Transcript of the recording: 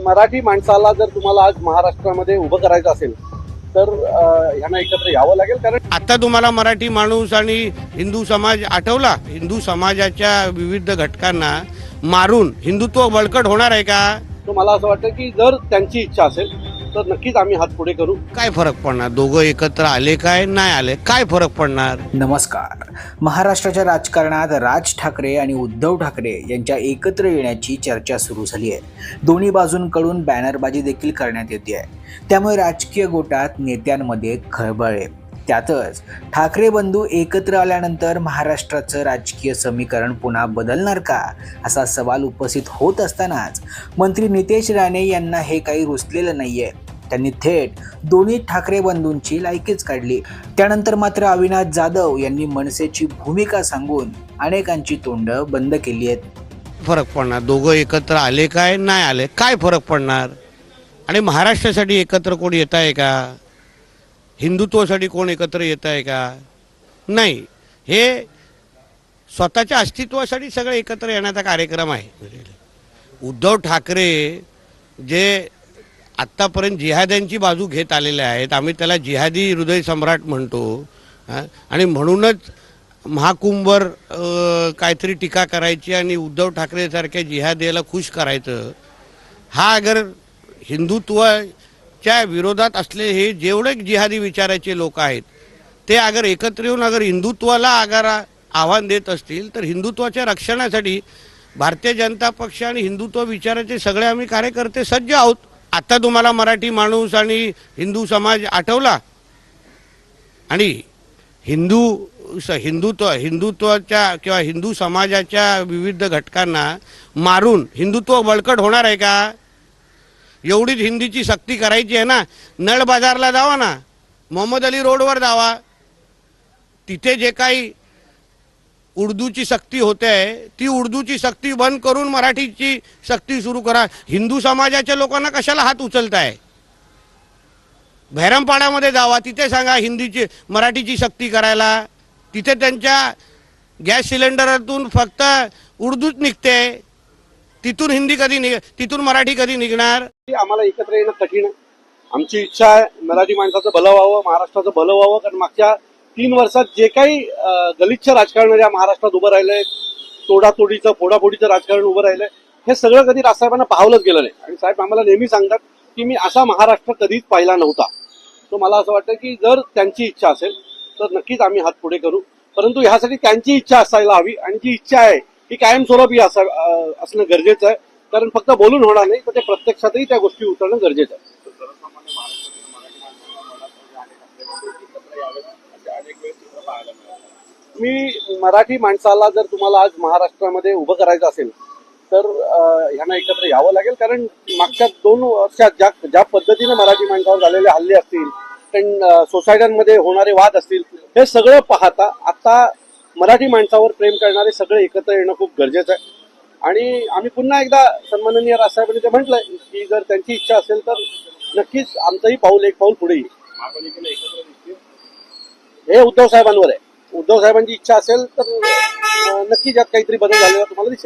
मराठी माणसाला जर तुम्हाला आज महाराष्ट्रामध्ये उभं करायचं असेल तर अं, ह्यांना एकत्र यावं लागेल कारण आता तुम्हाला मराठी माणूस आणि हिंदू समाज आठवला. हिंदू समाजाच्या विविध घटकांना मारून हिंदुत्व बळकट होणार आहे का? मला असं वाटतं की जर त्यांची इच्छा असेल तर नक्कीच आम्ही हात पुढे करू. काय फरक पडणार? दोघं एकत्र आले काय नाही आले? काय फरक पडणार? नमस्कार. महाराष्ट्राच्या राजकारणात राज ठाकरे आणि उद्धव ठाकरे यांच्या एकत्र येण्याची चर्चा सुरू झाली आहे. दोन्ही बाजूंकडून बॅनरबाजी देखील करण्यात येते आहे. त्यामुळे राजकीय गोटात नेत्यांमध्ये खळबळ आहे. त्यातच ठाकरे बंधू एकत्र आल्यानंतर महाराष्ट्राचं राजकीय समीकरण पुन्हा बदलणार का? असा सवाल उपस्थित होत असतानाच मंत्री नितेश राणे यांना हे काही रुचलेलं नाहीये. त्यांनी थेट दोन्ही ठाकरे बंधूंची लायकीच काढली. त्यानंतर मात्र अविनाश जाधव यांनी मनसेची भूमिका सांगून अनेकांची तोंड बंद केली आहेत. फरक पडणार. दोघं एकत्र आले काय? नाही आले. काय फरक पडणार? आणि महाराष्ट्रासाठी एकत्र कोण येत आहे का? हिंदुत्वासाठी कोण एकत्र येत आहे का? नाही. हे स्वतःच्या अस्तित्वासाठी सगळे एकत्र येण्याचा कार्यक्रम आहे. उद्धव ठाकरे जे आत्तापर्यंत जिहाद्यांची बाजू घेत आलेले आहेत आम्ही त्याला जिहादी हृदय सम्राट म्हणतो आणि म्हणूनच महाकुंभवर काहीतरी टीका करायची आणि उद्धव ठाकरेसारख्या जिहादीला खुश करायचं. हा अगर हिंदुत्व च्या विरोधात असले हे जेवढे जिहादी विचाराचे लोक आहेत ते अगर एकत्र येऊन अगर हिंदुत्वाला अगर आव्हान देत असतील तर हिंदुत्वाच्या रक्षणासाठी भारतीय जनता पक्ष आणि हिंदुत्व विचाराचे सगळे आम्ही कार्यकर्ते सज्ज आहोत. आता तुम्हाला मराठी माणूस आणि हिंदू समाज आठवला. आणि हिंदू स- हिंदुत्व हिंदुत्वाच्या किंवा हिंदू समाजाच्या विविध घटकांना मारून हिंदुत्व बळकट होणार आहे का? एवढीच हिंदीची सक्ती करायची आहे ना नळ बाजारला जावा ना मोहम्मद अली रोडवर जावा. तिथे जे काही उर्दूची सक्ती होते आहे ती उर्दूची सक्ती बंद करून मराठीची सक्ती सुरू करा. हिंदू समाजाच्या लोकांना कशाला हात उचलताय? भैरमपाड्यामध्ये जावा तिथे सांगा हिंदीची मराठीची सक्ती करायला. तिथे त्यांच्या गॅस सिलेंडरातून फक्त उर्दूच निघते. तिथून हिंदी कधी निघ तिथून मराठी कधी निघणार? आम्हाला एकत्र येणं कठीण आहे. आमची इच्छा आहे मराठी माणसाचं भलं व्हावं महाराष्ट्राचं भलं व्हावं कारण मागच्या तीन वर्षात जे काही गलिच्छ राजकारण या महाराष्ट्रात उभं राहिलंय तोडातोडीचं फोडाफोडीचं राजकारण उभं राहिलंय हे सगळं कधी राजसाहेबांना पाहवलंच गेलं नाही. आणि साहेब आम्हाला नेहमी सांगतात की मी असा महाराष्ट्र कधीच पाहिला नव्हता. तो मला असं वाटतं की जर त्यांची इच्छा असेल तर नक्कीच आम्ही हात पुढे करू. परंतु ह्यासाठी त्यांची इच्छा असायला हवी आणि जी इच्छा आहे ही कायमस्वरूपी असा असणं गरजेचं आहे. कारण फक्त बोलून होणार नाही तर ते प्रत्यक्षातही त्या गोष्टी उतरणं गरजेचं आहे. मी मराठी माणसाला जर तुम्हाला आज महाराष्ट्रामध्ये उभं करायचं असेल तर ह्यांना एकत्र यावं लागेल. कारण मागच्या दोन वर्षात ज्या ज्या पद्धतीने मराठी माणसावर झालेले हल्ले असतील सोसायट्यांमध्ये होणारे वाद असतील हे सगळं पाहता आता मराठी माणसावर प्रेम करणारे सगळे एकत्र येणं खूप गरजेचं आहे. आणि आम्ही पुन्हा एकदा सन्माननीय राजसाहेबांनी ते म्हटलंय की जर त्यांची इच्छा असेल तर नक्कीच आमचंही पाऊल एक पाऊल पुढे येईल. हे उद्धव साहेबांवर आहे. उद्धव साहेबांची इच्छा असेल तर नक्कीच यात काहीतरी बदल झालेला तुम्हाला दिसेल.